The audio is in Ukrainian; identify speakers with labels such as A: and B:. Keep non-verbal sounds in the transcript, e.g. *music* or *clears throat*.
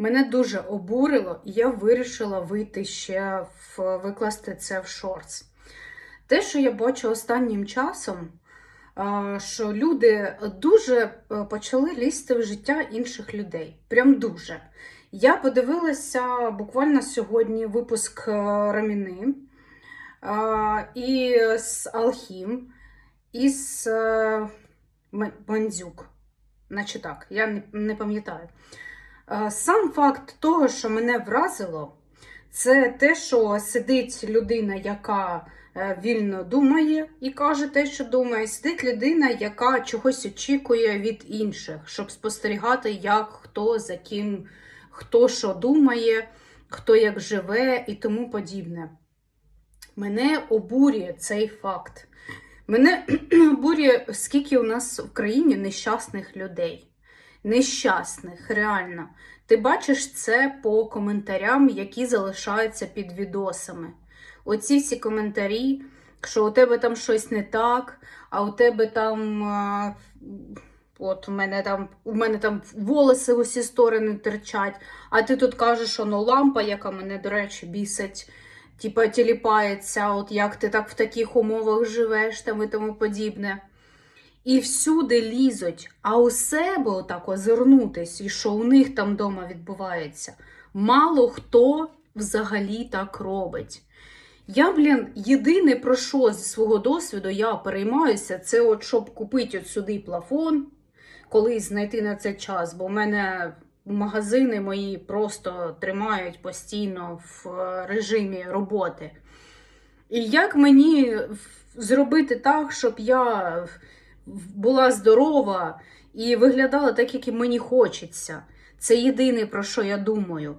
A: Мене дуже обурило, і я вирішила вийти ще в викласти це в шортс. Те, що я бачу останнім часом, що люди дуже е, почали лізти в життя інших людей. Прям дуже. Я подивилася буквально сьогодні випуск е, Раміни і з Алхім, і з е, Мандзюк. Наче так, я не пам'ятаю. Е, Сам факт того, що мене вразило, це те, що сидить людина, яка е, вільно думає і каже те, що думає. Сидить людина, яка чогось очікує від інших, щоб спостерігати, як хто за ким, хто що думає, хто як живе і тому подібне. Мене обурює цей факт. Мене *clears throat* обурює, скільки у нас в країні нещасних людей. Нещасних, реально. Ти бачиш це по коментарям, які залишаються під відосами. Оці всі коментарі, що у тебе там щось не так, а у тебе там. От у мене там у мене там волоси в усі сторони терчать, а ти тут кажеш, що ну лампа, яка мене, до речі, бісить, типа тіліпається, от як ти так в таких умовах живеш там і тому подібне. І всюди лізуть, а у себе отак озирнутись, і що у них там вдома відбувається. Мало хто взагалі так робить. Я, блін, єдине про що зі свого досвіду я переймаюся, це от щоб купити от сюди плафон, колись знайти на це час, бо в мене магазини мої просто тримають постійно в е, режимі роботи. І як мені зробити так, щоб я була здорова і виглядала так, як і мені хочеться. Це єдине, про що я думаю.